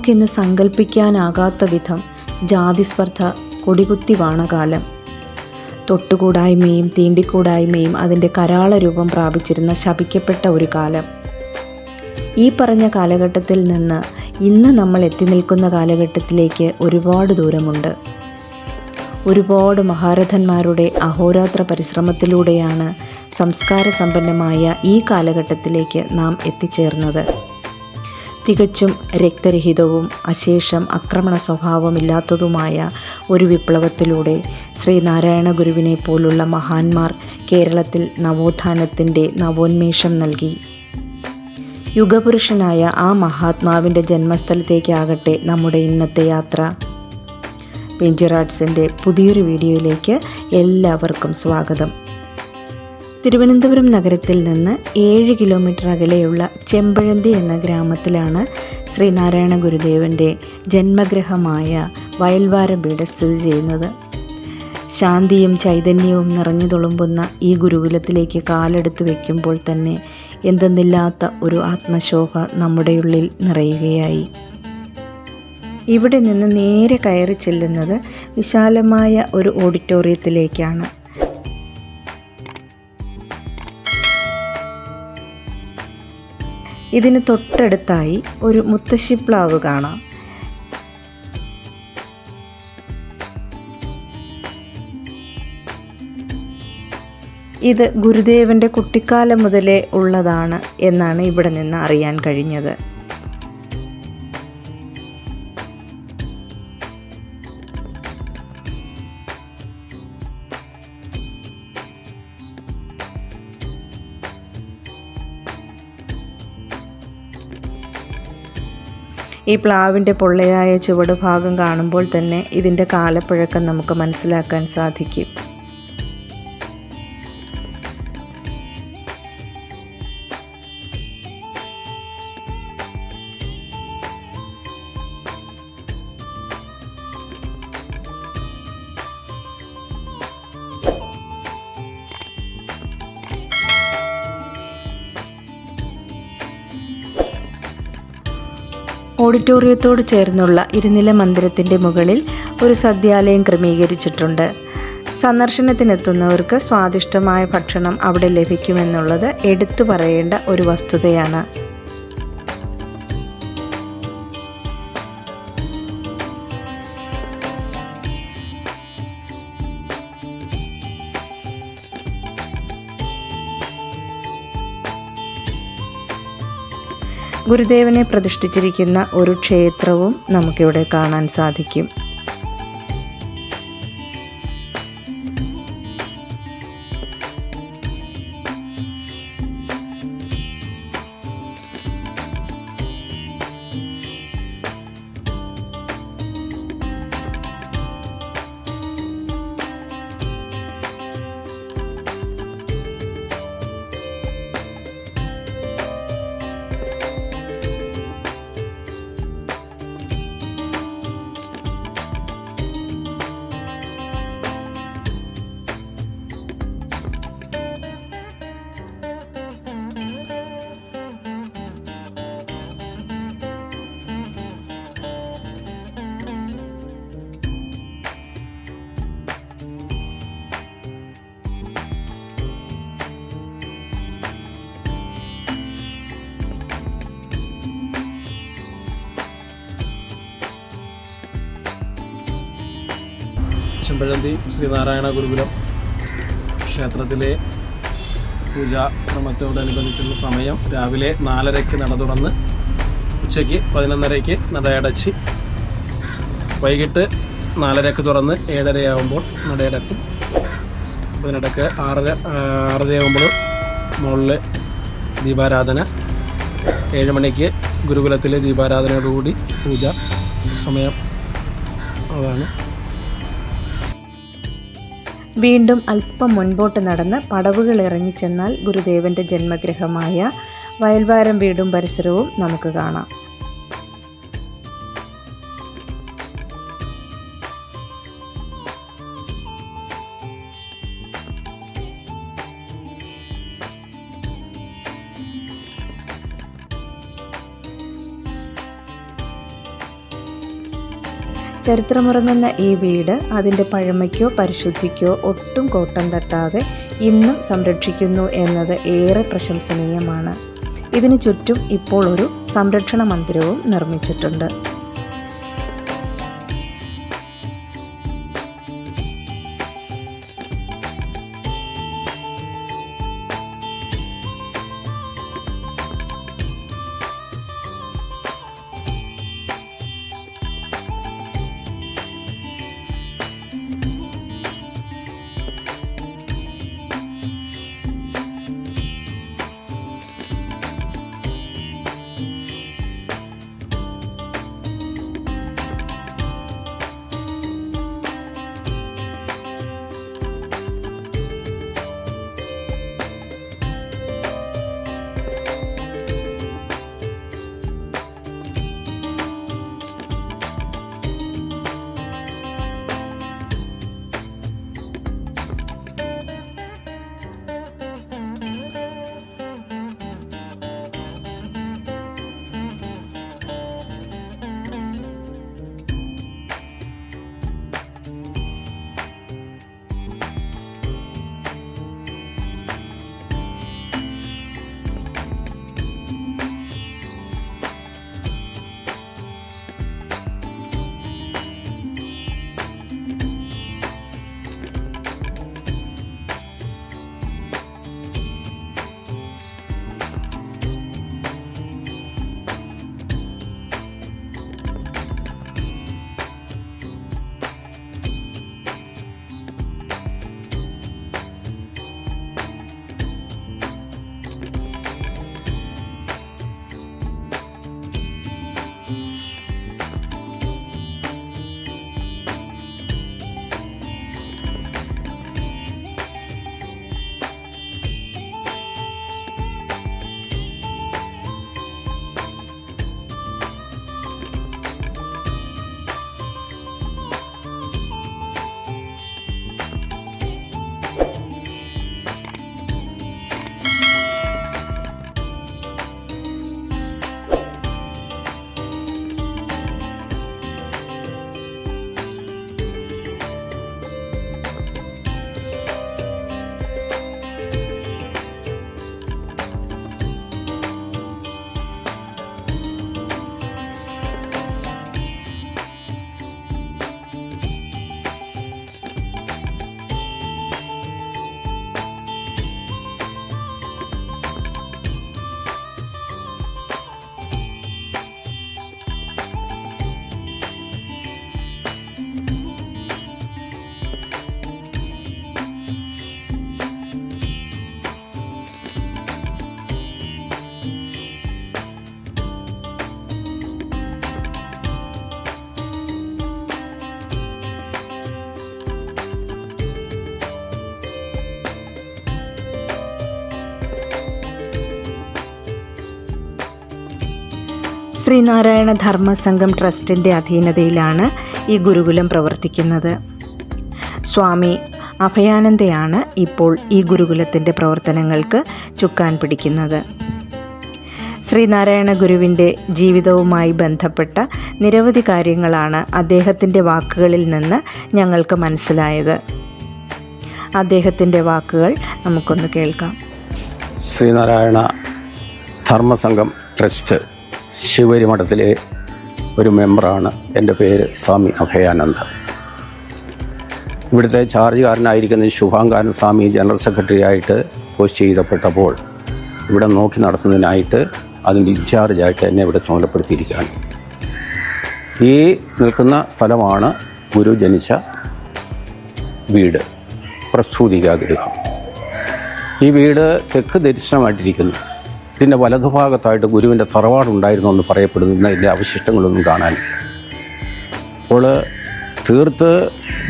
നമുക്കിന്ന് സങ്കല്പിക്കാനാകാത്ത വിധം ജാതിസ്പർദ്ധ കൊടികുത്തി വാണകാലം. തൊട്ടുകൂടായ്മയും തീണ്ടിക്കൂടായ്മയും അതിന്റെ കരാള രൂപം പ്രാപിച്ചിരുന്ന ശപിക്കപ്പെട്ട ഒരു കാലം. ഈ പറഞ്ഞ കാലഘട്ടത്തിൽ നിന്ന് ഇന്ന് നമ്മൾ എത്തി നിൽക്കുന്ന കാലഘട്ടത്തിലേക്ക് ഒരുപാട് ദൂരമുണ്ട്. ഒരുപാട് മഹാരഥന്മാരുടെ അഹോരാത്ര പരിശ്രമത്തിലൂടെയാണ് സംസ്കാര സമ്പന്നമായ ഈ കാലഘട്ടത്തിലേക്ക് നാം എത്തിച്ചേർന്നത്. തികച്ചും രക്തരഹിതവും അശേഷം ആക്രമണ സ്വഭാവമില്ലാത്തതുമായ ഒരു വിപ്ലവത്തിലൂടെ ശ്രീനാരായണ ഗുരുവിനെ പോലുള്ള മഹാന്മാർ കേരളത്തിൽ നവോത്ഥാനത്തിന്റെ നവോന്മേഷം നൽകി. യുഗപുരുഷനായ ആ മഹാത്മാവിന്റെ ജന്മസ്ഥലത്തേക്കാകട്ടെ നമ്മുടെ ഇന്നത്തെ യാത്ര. പെഞ്ചിറാട്സിന്റെ പുതിയൊരു വീഡിയോയിലേക്ക് എല്ലാവർക്കും സ്വാഗതം. തിരുവനന്തപുരം നഗരത്തിൽ നിന്ന് ഏഴ് കിലോമീറ്റർ അകലെയുള്ള ചെമ്പഴന്തി എന്ന ഗ്രാമത്തിലാണ് ശ്രീനാരായണ ഗുരുദേവന്റെ ജന്മഗ്രഹമായ വയൽവാരം വീട് സ്ഥിതി ചെയ്യുന്നത്. ശാന്തിയും ചൈതന്യവും നിറഞ്ഞു തുളുമ്പുന്ന ഈ ഗുരുകുലത്തിലേക്ക് കാലെടുത്ത് വയ്ക്കുമ്പോൾ തന്നെ എന്തെന്നില്ലാത്ത ഒരു ആത്മശോഭ നമ്മുടെ ഉള്ളിൽ നിറയുകയായി. ഇവിടെ നിന്ന് നേരെ കയറി ചെല്ലുന്നത് വിശാലമായ ഒരു ഓഡിറ്റോറിയത്തിലേക്കാണ്. ഇതിന് തൊട്ടടുത്തായി ഒരു മുത്തശ്ശിപ്ലാവ് കാണാം. ഇത് ഗുരുദേവന്റെ കുട്ടിക്കാലം മുതലേ ഉള്ളതാണ് എന്നാണ് ഇവിടെ നിന്ന് അറിയാൻ കഴിഞ്ഞത്. ഈ പ്ലാവിന്റെ പൊള്ളയായ ചുവടുഭാഗം കാണുമ്പോൾ തന്നെ ഇതിന്റെ കാലപ്പഴക്കം നമുക്ക് മനസ്സിലാക്കാൻ സാധിക്കും. ഓഡിറ്റോറിയത്തോട് ചേർന്നുള്ള ഇരുനില മന്ദിരത്തിന്റെ മുകളിൽ ഒരു സദ്യാലയം ക്രമീകരിച്ചിട്ടുണ്ട്. സന്ദർശനത്തിനെത്തുന്നവർക്ക് സ്വാദിഷ്ടമായ ഭക്ഷണം അവിടെ ലഭിക്കുമെന്നുള്ളത് എടുത്തു പറയേണ്ട ഒരു വസ്തുതയാണ്. ഗുരുദേവനെ പ്രതിഷ്ഠിച്ചിരിക്കുന്ന ഒരു ക്ഷേത്രവും നമുക്കിവിടെ കാണാൻ സാധിക്കും. ചെമ്പഴന്തി ശ്രീനാരായണ ഗുരുകുലം ക്ഷേത്രത്തിലെ പൂജാ ക്രമത്തോടനുബന്ധിച്ചുള്ള സമയം രാവിലെ നാലരയ്ക്ക് നട തുറന്ന് ഉച്ചയ്ക്ക് പതിനൊന്നരയ്ക്ക് നടയടച്ച് വൈകിട്ട് നാലരയ്ക്ക് തുറന്ന് ഏഴരയാകുമ്പോൾ നടയടക്കും. അതിനിടയ്ക്ക് ആറര ആറരയാകുമ്പോൾ മുകളിൽ ദീപാരാധന. ഏഴ് മണിക്ക് ഗുരുകുലത്തിലെ ദീപാരാധനയോടുകൂടി പൂജ സമയം അതാണ്. വീണ്ടും അല്പം മുൻപോട്ട് നടന്ന് പടവുകൾ ഇറങ്ങി ചെന്നാൽ ഗുരുദേവന്റെ ജന്മഗൃഹമായ വയൽവാരം വീടും പരിസരവും നമുക്ക് കാണാം. ചരിത്രമുറങ്ങുന്ന ഈ വീട് അതിന്റെ പഴമയ്ക്കോ പരിശുദ്ധിക്കോ ഒട്ടും കോട്ടം തട്ടാതെ ഇന്നും സംരക്ഷിക്കുന്നു എന്നത് ഏറെ പ്രശംസനീയമാണ്. ഇതിനു ചുറ്റും ഇപ്പോൾ ഒരു സംരക്ഷണ മന്ദിരവും നിർമ്മിച്ചിട്ടുണ്ട്. ശ്രീനാരായണ ധർമ്മസംഘം ട്രസ്റ്റിന്റെ അധീനതയിലാണ് ഈ ഗുരുകുലം പ്രവർത്തിക്കുന്നത്. സ്വാമി അഭയാനന്ദയാണ് ഇപ്പോൾ ഈ ഗുരുകുലത്തിന്റെ പ്രവർത്തനങ്ങൾക്ക് ചുക്കാൻ പിടിക്കുന്നത്. ശ്രീനാരായണ ഗുരുവിന്റെ ജീവിതവുമായി ബന്ധപ്പെട്ട നിരവധി കാര്യങ്ങളാണ് അദ്ദേഹത്തിന്റെ വാക്കുകളിൽ നിന്ന് ഞങ്ങൾക്ക് മനസ്സിലായത്. അദ്ദേഹത്തിന്റെ വാക്കുകൾ നമുക്കൊന്ന് കേൾക്കാം. ശ്രീനാരായണ ധർമ്മസംഘം ട്രസ്റ്റ് ശിവരി മഠത്തിലെ ഒരു മെമ്പറാണ് എന്റെ പേര് സ്വാമി അഭയാനന്ദ. ഇവിടുത്തെ ചാർജുകാരനായിരിക്കുന്ന ശുഭാങ്കാരൻ സ്വാമി ജനറൽ സെക്രട്ടറി ആയിട്ട് പോസ്റ്റ് ചെയ്തപ്പെട്ടപ്പോൾ ഇവിടെ നോക്കി നടത്തുന്നതിനായിട്ട് അതിന്റെ ഇൻചാർജായിട്ട് എന്നെ ഇവിടെ ചുമതലപ്പെടുത്തിയിരിക്കുകയാണ്. ഈ നിൽക്കുന്ന സ്ഥലമാണ് ഗുരു ജനിച്ച വീട് പ്രസ്തുതികാഗ്രഹം ഈ വീട് തെക്ക് ദർശനമായിട്ടിരിക്കുന്നു ഇതിന്റെ വലതുഭാഗത്തായിട്ട് ഗുരുവിന്റെ തറവാടുണ്ടായിരുന്നു എന്ന് പറയപ്പെടുന്ന ഇതിന്റെ അവശിഷ്ടങ്ങളൊന്നും കാണാനില്ല. അപ്പോൾ തീർത്ത്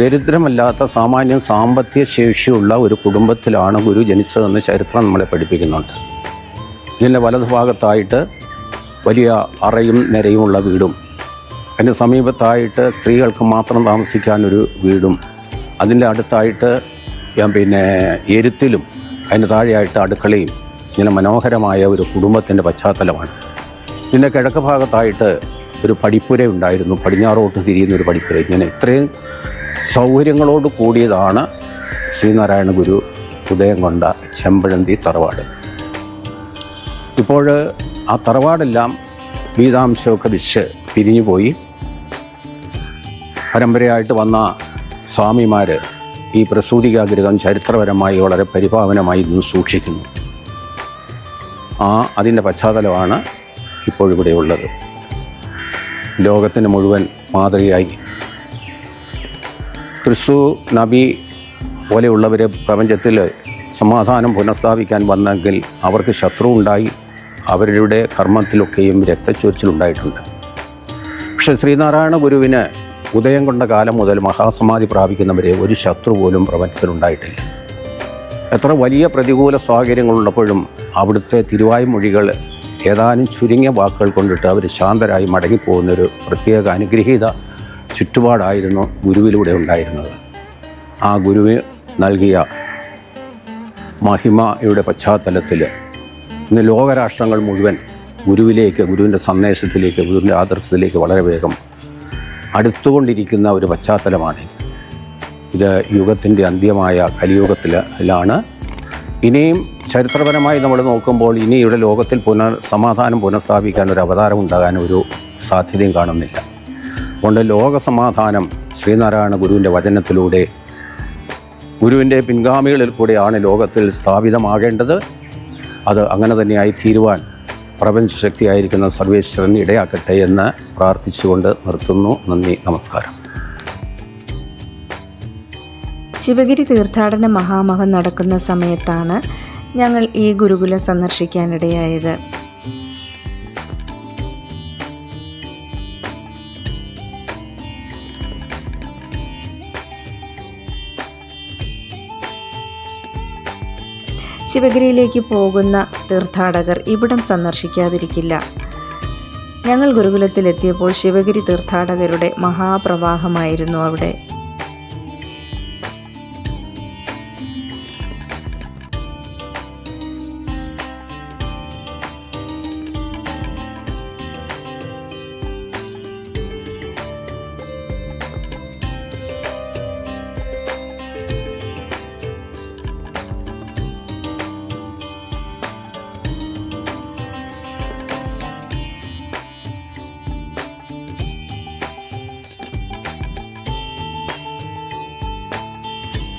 ദരിദ്രമല്ലാത്ത സാമാന്യം സാമ്പത്തിക ശേഷിയുള്ള ഒരു കുടുംബത്തിലാണ് ഗുരു ജനിച്ചതെന്ന് ചരിത്രം നമ്മളെ പഠിപ്പിക്കുന്നുണ്ട്. ഇതിന്റെ വലതുഭാഗത്തായിട്ട് വലിയ അറയും നിരയുമുള്ള വീടും അതിന് സമീപത്തായിട്ട് സ്ത്രീകൾക്ക് മാത്രം താമസിക്കാനൊരു വീടും അതിന്റെ അടുത്തായിട്ട് പിന്നെ എരുത്തിലും അതിന് താഴെയായിട്ട് അടുക്കളയും ഇങ്ങനെ മനോഹരമായ ഒരു കുടുംബത്തിന്റെ പശ്ചാത്തലമാണ്. ഇതിന്റെ കിഴക്ക് ഭാഗത്തായിട്ട് ഒരു പടിപ്പുര ഉണ്ടായിരുന്നു. പടിഞ്ഞാറോട്ട് തിരിയുന്ന ഒരു പടിപ്പുര. ഇങ്ങനെ ഇത്രയും സൗകര്യങ്ങളോട് കൂടിയതാണ് ശ്രീനാരായണ ഗുരു ഉദയം കൊണ്ട ചെമ്പഴന്തി തറവാട്. ഇപ്പോൾ ആ തറവാടെല്ലാം വീതാംശമൊക്കെ വിശ് പിരിഞ്ഞുപോയി പരമ്പരയായിട്ട് വന്ന സ്വാമിമാർ ഈ പ്രസൂതികാഗ്രഹം ചരിത്രപരമായി വളരെ പരിഭാവനമായി ഇന്ന് സൂക്ഷിക്കുന്നു. ആ അതിന്റെ പശ്ചാത്തലമാണ് ഇപ്പോഴിവിടെ ഉള്ളത്. ലോകത്തിന് മുഴുവൻ മാതൃകയായി. ക്രിസ്തു നബി പോലെയുള്ളവർ പ്രപഞ്ചത്തിൽ സമാധാനം പുനഃസ്ഥാപിക്കാൻ വന്നെങ്കിൽ അവർക്ക് ശത്രു ഉണ്ടായി അവരുടെ കർമ്മത്തിലൊക്കെയും രക്തച്ചൊരിച്ചിലുണ്ടായിട്ടുണ്ട് പക്ഷേ ശ്രീനാരായണ ഗുരുവിന് ഉദയം കൊണ്ട കാലം മുതൽ മഹാസമാധി പ്രാപിക്കുന്നവരെ ഒരു ശത്രു പോലും പ്രപഞ്ചത്തിലുണ്ടായിട്ടില്ല. എത്ര വലിയ പ്രതികൂല സാഹചര്യങ്ങളുള്ളപ്പോഴും അവിടുത്തെ തിരുവായ്മൊഴികൾ ഏതാനും ചുരുങ്ങിയ വാക്കുകൾ കൊണ്ടിട്ട് അവർ ശാന്തരായി മടങ്ങിപ്പോകുന്നൊരു പ്രത്യേക അനുഗ്രഹീത ചുറ്റുപാടായിരുന്നു ഗുരുവിലൂടെ ഉണ്ടായിരുന്നത്. ആ ഗുരുവിന് നൽകിയ മഹിമയുടെ പശ്ചാത്തലത്തിൽ ഇന്ന് ലോകരാഷ്ട്രങ്ങൾ മുഴുവൻ ഗുരുവിലേക്ക് ഗുരുവിന്റെ സന്ദേശത്തിലേക്ക് ഗുരുവിന്റെ ആദർശത്തിലേക്ക് വളരെ വേഗം അടുത്തുകൊണ്ടിരിക്കുന്ന ഒരു പശ്ചാത്തലമാണിത് ഇത് യുഗത്തിന്റെ അന്ത്യമായ കലിയുഗത്തിലാണ്. ഇനിയും ചരിത്രപരമായി നമ്മൾ നോക്കുമ്പോൾ ഇനി ഇവിടെ ലോകത്തിൽ പുനർ സമാധാനം പുനഃസ്ഥാപിക്കാൻ ഒരു അവതാരം ഉണ്ടാകാൻ ഒരു സാധ്യതയും കാണുന്നില്ല. അതുകൊണ്ട് ലോക സമാധാനം ശ്രീനാരായണ ഗുരുവിന്റെ വചനത്തിലൂടെ ഗുരുവിന്റെ പിൻഗാമികളിൽ കൂടെയാണ് ലോകത്തിൽ സ്ഥാപിതമാകേണ്ടത്. അത് അങ്ങനെ തന്നെയായി തീരുവാൻ പ്രപഞ്ചശക്തിയായിരിക്കുന്ന സർവേശ്വരൻ ഇടയാക്കട്ടെ എന്ന് പ്രാർത്ഥിച്ചുകൊണ്ട് നിർത്തുന്നു. നന്ദി നമസ്കാരം. ശിവഗിരി തീർത്ഥാടന മഹാമഹം നടക്കുന്ന സമയത്താണ് ഞങ്ങൾ ഈ ഗുരുകുലം സന്ദർശിക്കാനിടയായത്. ശിവഗിരിയിലേക്ക് പോകുന്ന തീർത്ഥാടകർ ഇവിടം സന്ദർശിക്കാതിരിക്കില്ല. ഞങ്ങൾ ഗുരുകുലത്തിലെത്തിയപ്പോൾ ശിവഗിരി തീർത്ഥാടകരുടെ മഹാപ്രവാഹമായിരുന്നു അവിടെ.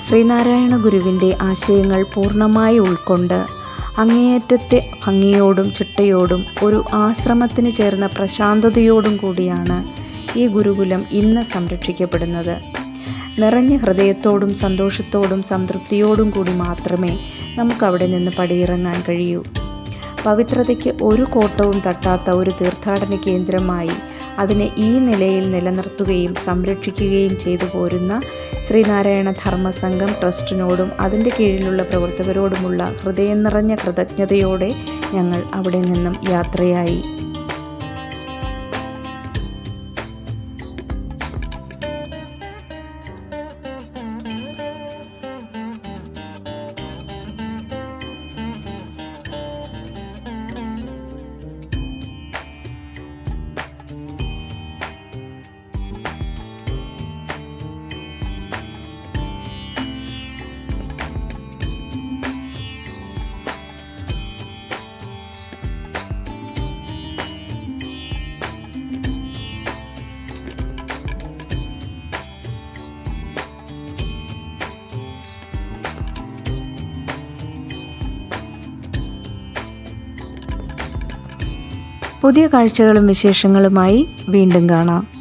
ശ്രീനാരായണ ഗുരുവിന്റെ ആശയങ്ങൾ പൂർണമായി ഉൾക്കൊണ്ട് അങ്ങേയറ്റത്തെ ഭംഗിയോടും ചിട്ടയോടും ഒരു ആശ്രമത്തിന് ചേർന്ന പ്രശാന്തതയോടും കൂടിയാണ് ഈ ഗുരുകുലം ഇന്ന് സംരക്ഷിക്കപ്പെടുന്നത്. നിറഞ്ഞ ഹൃദയത്തോടും സന്തോഷത്തോടും സംതൃപ്തിയോടും കൂടി മാത്രമേ നമുക്കവിടെ നിന്ന് പടിയിറങ്ങാൻ കഴിയൂ. പവിത്രതയ്ക്ക് ഒരു കോട്ടവും തട്ടാത്ത ഒരു തീർത്ഥാടന കേന്ദ്രമായി അതിനെ ഈ നിലയിൽ നിലനിർത്തുകയും സംരക്ഷിക്കുകയും ചെയ്തു പോരുന്ന ശ്രീനാരായണ ധർമ്മസംഘം ട്രസ്റ്റിനോടും അതിന്റെ കീഴിലുള്ള പ്രവർത്തകരോടുമുള്ള ഹൃദയം നിറഞ്ഞ കൃതജ്ഞതയോടെ ഞങ്ങൾ അവിടെ നിന്നും യാത്രയായി. പുതിയ കാഴ്ചകളും വിശേഷങ്ങളുമായി വീണ്ടും കാണാം.